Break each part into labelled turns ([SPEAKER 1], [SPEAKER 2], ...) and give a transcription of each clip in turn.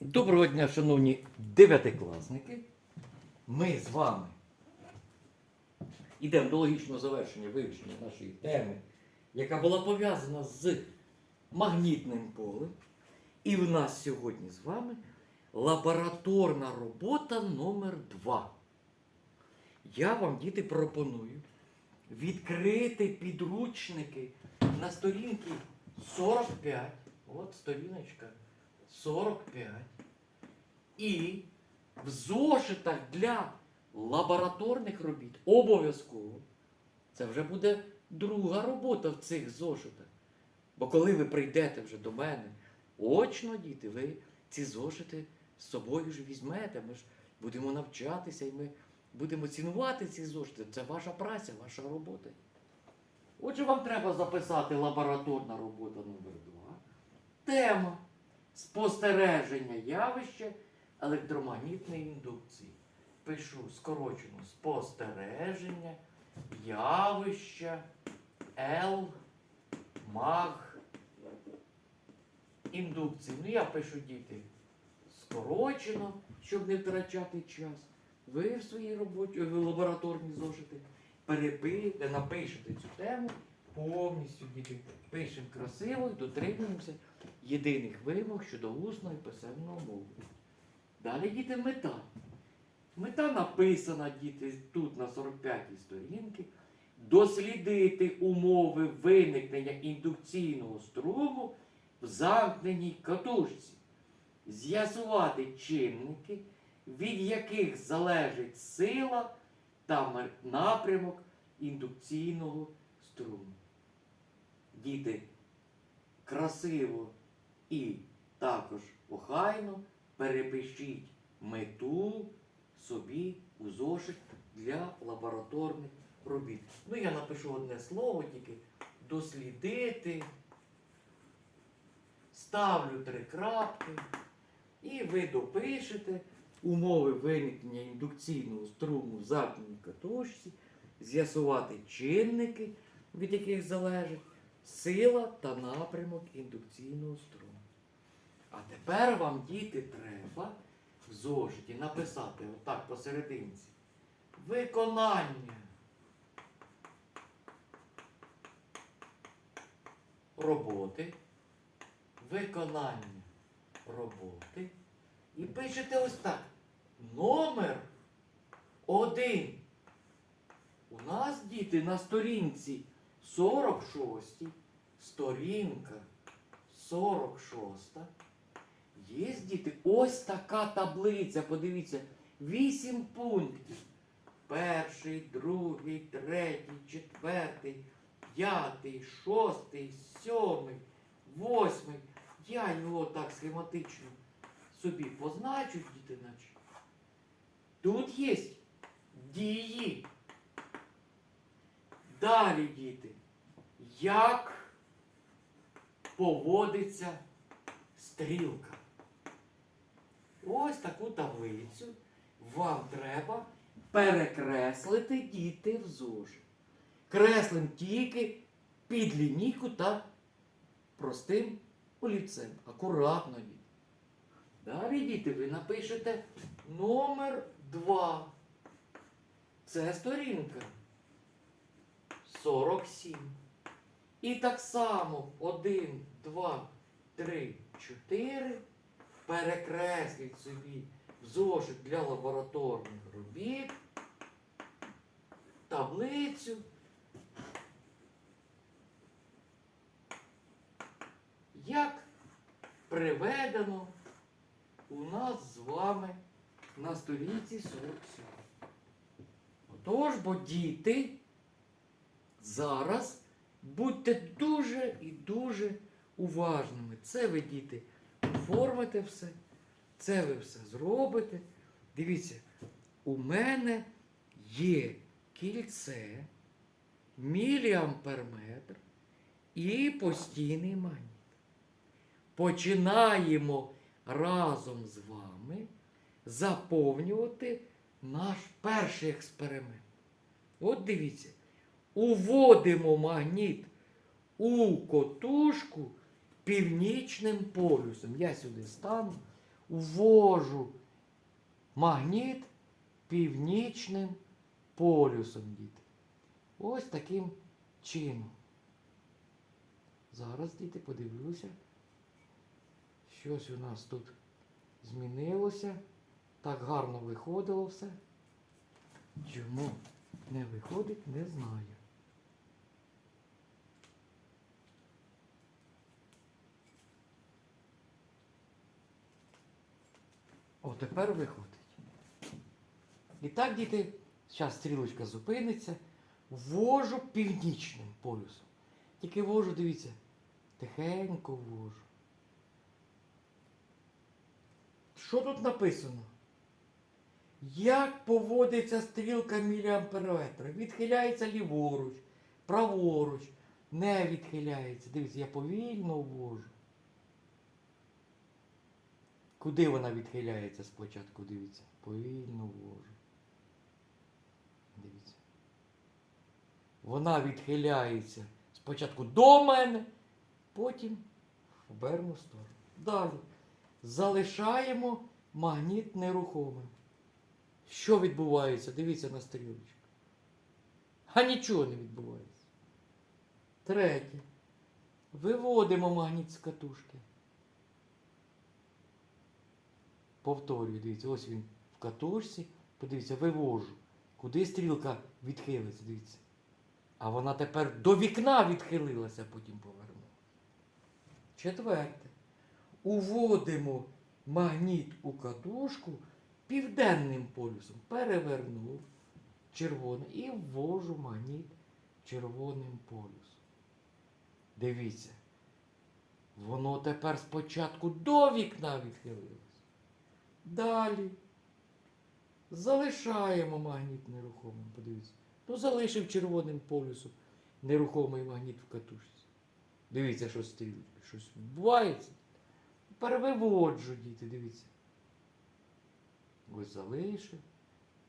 [SPEAKER 1] Доброго дня, шановні дев'ятикласники. Ми з вами йдемо до логічного завершення вивчення нашої теми, яка була пов'язана з магнітним полем. І в нас сьогодні з вами лабораторна робота номер 2 Я вам, діти, пропоную відкрити підручники на сторінці 45. От сторіночка 45. І в зошитах для лабораторних робіт обов'язково. Це вже буде друга робота в цих зошитах. Бо коли ви прийдете вже до мене, очно, діти, ви ці зошити з собою ж візьмете. Ми ж будемо навчатися і ми будемо цінувати ці зошити. Це ваша праця, ваша робота. Отже, вам треба записати лабораторна робота номер 2 Тема спостереження явища електромагнітної індукції. Пишу скорочено спостереження явища Л маг індукції. Ну, я пишу діти скорочено, щоб не втрачати час. Ви в своїй роботі, в лабораторній зошити перепийте, напишете цю тему повністю діти. Пишемо красиво і дотримуємося єдиних вимог щодо усного і писемного мовлення. Далі діти мета. Мета написана діти тут на 45-й сторінці. Дослідити умови виникнення індукційного струму в замкненій катушці. З'ясувати чинники, від яких залежить сила та напрямок індукційного струму. Діти красиво і також охайно перепишіть мету собі у зошит для лабораторних робіт. Ну, я напишу одне слово тільки дослідити. Ставлю три крапки. І ви допишете умови виникнення індукційного струму в замкненій катушці, з'ясувати чинники, від яких залежить сила та напрямок індукційного струму. А тепер вам, діти, треба в зошиті написати отак посерединці. Виконання роботи. Виконання роботи. І пишете ось так. Номер один. У нас, діти, на сторінці 46, сторінка 46. Є, діти, ось така таблиця. Подивіться, 8 пунктів. Перший, другий, третій, четвертий, п'ятий, шостий, сьомий, восьмий. Я його так схематично собі позначу, діти, наче. Тут є дії. Далі, діти, як поводиться стрілка. Ось таку таблицю вам треба перекреслити діти в зошит. Креслим тільки під лінійку та простим олівцем. Акуратно, діти. Далі, діти, ви напишете номер 2. Це сторінка 47. І так само 1, 2, 3, 4. Перекресліть собі в зошит для лабораторних робіт, таблицю. Як приведено у нас з вами на сторінці 47. Отож, бо діти, зараз будьте дуже і дуже уважними. Це ви, діти, оформите все, це ви все зробите. Дивіться, у мене є кільце, міліамперметр і постійний магніт. Починаємо разом з вами заповнювати наш перший експеримент. От дивіться, уводимо магніт у котушку північним полюсом. Я сюди стану. ввожу магніт північним полюсом, діти. Ось таким чином. Зараз, діти, подивлюся. Щось у нас тут змінилося. Так гарно виходило все. Чому не виходить, не знаю. О, тепер виходить. І так, діти, зараз стрілочка зупиниться. Ввожу північним полюсом. Тільки ввожу, дивіться, тихенько ввожу. Що тут написано? Як поводиться стрілка міліамперметра? Відхиляється ліворуч, праворуч, не відхиляється. Дивіться, я повільно ввожу. Куди вона відхиляється спочатку? Дивіться. Повільно ввожу. Дивіться. Вона відхиляється спочатку до мене, потім в оберну сторону. Далі. Залишаємо магніт нерухомим. Що відбувається? Дивіться на стрілочку. А нічого не відбувається. Третє. Виводимо магніт з катушки. Повторюю, дивіться, ось він в катушці. Подивіться, вивожу. Куди стрілка відхилиться, дивіться. А вона тепер до вікна відхилилася, потім повернула. Четверте. Уводимо магніт у катушку південним полюсом. Перевернув червоний і ввожу магніт червоним полюсом. Дивіться. Воно тепер спочатку до вікна відхилилось. Далі. Залишаємо магніт нерухомим. Подивіться. Ну, залишив червоним полюсом нерухомий магніт в катушці. Дивіться, що стрілить, щось відбувається. Тепер виводжу, діти, дивіться. Ось залишив,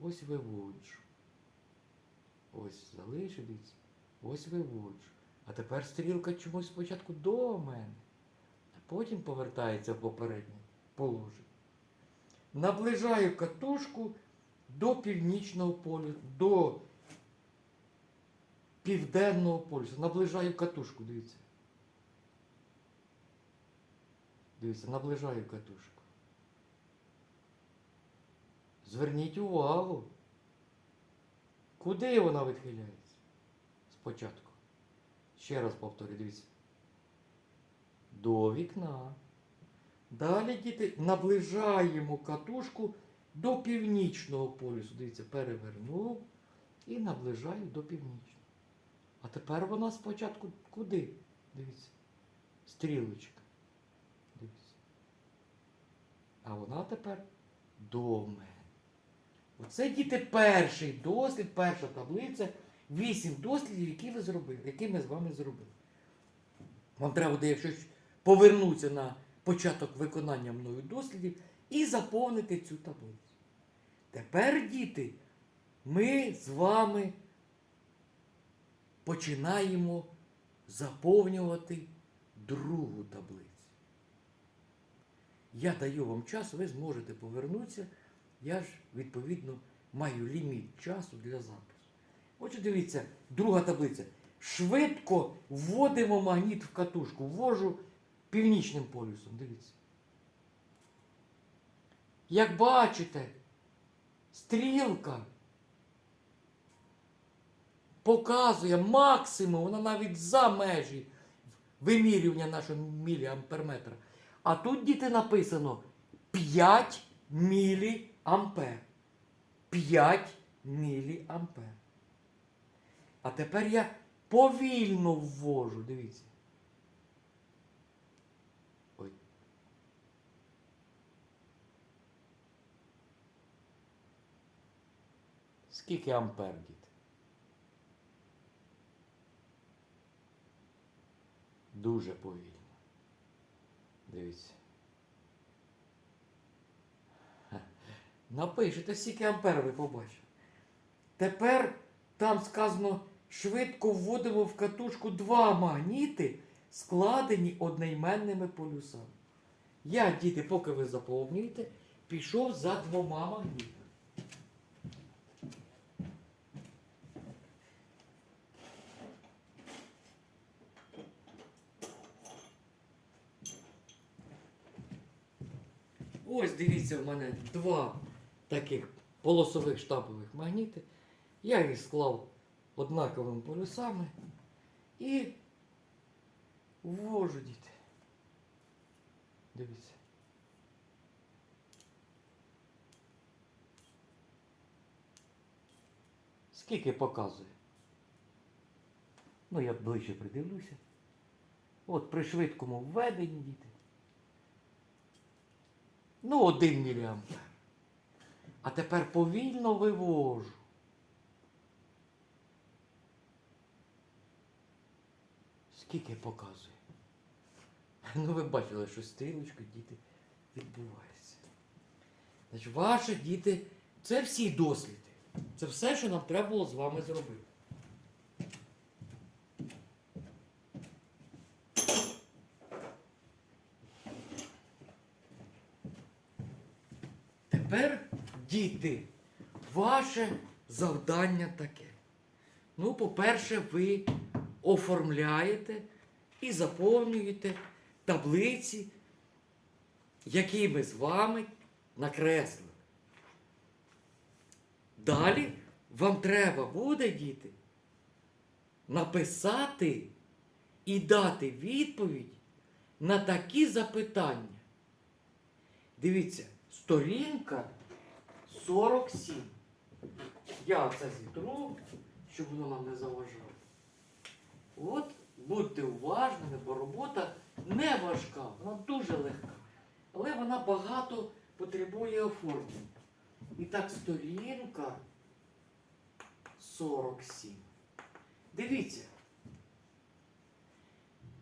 [SPEAKER 1] ось виводжу. Ось залишив, дивіться, ось виводжу. А тепер стрілка чомусь спочатку до мене, а потім повертається в попереднє положення. Наближаю катушку до північного полюсу, до південного полюсу. Наближаю катушку, дивіться. Дивіться, наближаю катушку. Зверніть увагу. Куди вона відхиляється? Спочатку. Ще раз повторю, дивіться. До вікна. Далі, діти, наближаємо катушку до північного полюсу. Дивіться, перевернув і наближаю до північного. А тепер вона спочатку куди? Дивіться. Стрілочка. Дивіться. А вона тепер до мене. Оце діти перший дослід, перша таблиця. Вісім дослідів, які ви зробили, які ми з вами зробили. Вам треба буде, якщо повернутися на початок виконання мною дослідів і заповнити цю таблицю. Тепер, діти, ми з вами починаємо заповнювати другу таблицю. Я даю вам час, ви зможете повернутися. Я ж, відповідно, маю ліміт часу для запису. Отже, дивіться, друга таблиця. Швидко вводимо магніт в катушку. Ввожу північним полюсом. Дивіться. Як бачите, стрілка показує максимум, вона навіть за межі вимірювання нашого міліамперметра. А тут, діти, написано 5 міліампер. 5 міліампер. А тепер я повільно ввожу, дивіться. Скільки ампер, діти? Дуже повільно. Дивіться. Напишете, скільки ампер ви побачите. Тепер там сказано, швидко вводимо в катушку два магніти, складені одноіменними полюсами. Я, діти, поки ви заповнюєте, пішов за двома магнітами. Ось дивіться, в мене два таких полосових штампових магніти. Я їх склав однаковими полюсами і ввожу діти. Дивіться. Скільки показує? Ну, я ближче придивлюся. От при швидкому введенні діти. Ну, 1 міліампер. А тепер повільно вивожу. Скільки показує? Ну, ви бачили, що стрілочка, діти, відбувається. Значить, ваші діти, це всі досліди. Це все, що нам треба було з вами зробити. Тепер, діти, ваше завдання таке. Ну, по-перше, ви оформляєте і заповнюєте таблиці, які ми з вами накреслили. Далі вам треба буде, діти, написати і дати відповідь на такі запитання. Дивіться, сторінка 47. Я це зітру, щоб воно нам не заважало. От будьте уважними, бо робота не важка, вона дуже легка. Але вона багато потребує оформлення. І так, сторінка 47. Дивіться.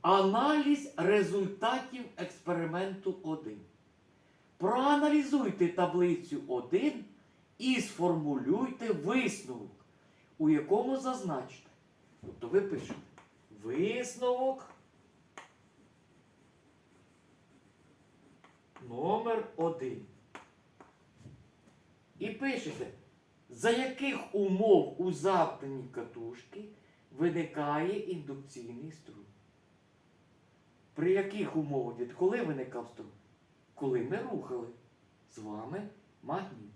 [SPEAKER 1] Аналіз результатів експерименту 1. Проаналізуйте таблицю 1 і сформулюйте висновок, у якому зазначите. Тобто ви пишете висновок номер 1. І пишете, за яких умов у замкненій катушки виникає індукційний струм. При яких умовах? діти? Коли виникав струм? Коли ми рухали з вами магніт.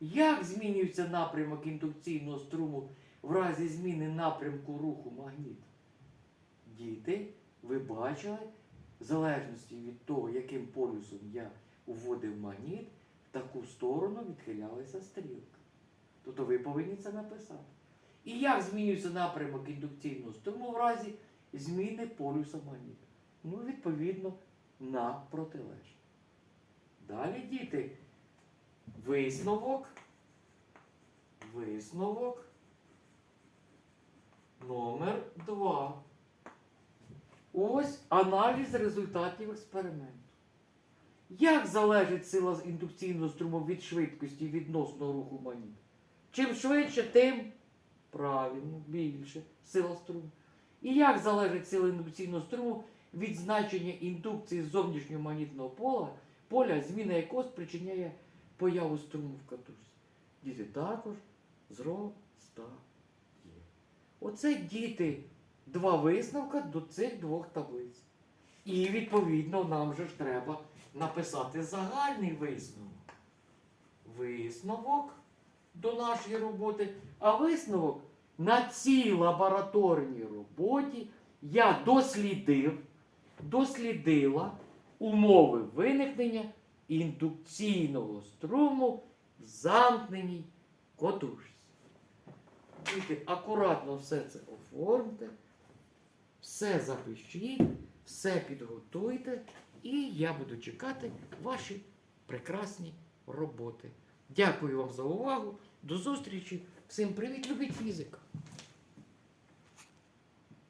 [SPEAKER 1] Як змінюється напрямок індукційного струму в разі зміни напрямку руху магніта? Діти, ви бачили, в залежності від того, яким полюсом я вводив магніт, в таку сторону відхилялася стрілка. Тобто ви повинні це написати. І як змінюється напрямок індукційного струму в разі зміни полюса магніта? Ну, відповідно, на протилежний. Далі, діти, висновок, висновок номер 2. Ось аналіз результатів експерименту. Як залежить сила індукційного струму від швидкості відносно руху магніта? Чим швидше, тим правильно, більше сила струму. І як залежить сила індукційного струму від значення індукції зовнішнього магнітного поля, поля, зміна якого спричиняє появу струму в катушці? Діти також зростає. Оце діти два висновка до цих двох таблиць. І відповідно нам же ж треба написати загальний висновок. Висновок до нашої роботи, а висновок на цій лабораторній роботі я дослідив, дослідила умови виникнення індукційного струму в замкненій котушці. Діти, акуратно все це оформте, все запишіть, все підготуйте, і я буду чекати ваші прекрасні роботи. Дякую вам за увагу. До зустрічі. Всім привіт, любіть фізика!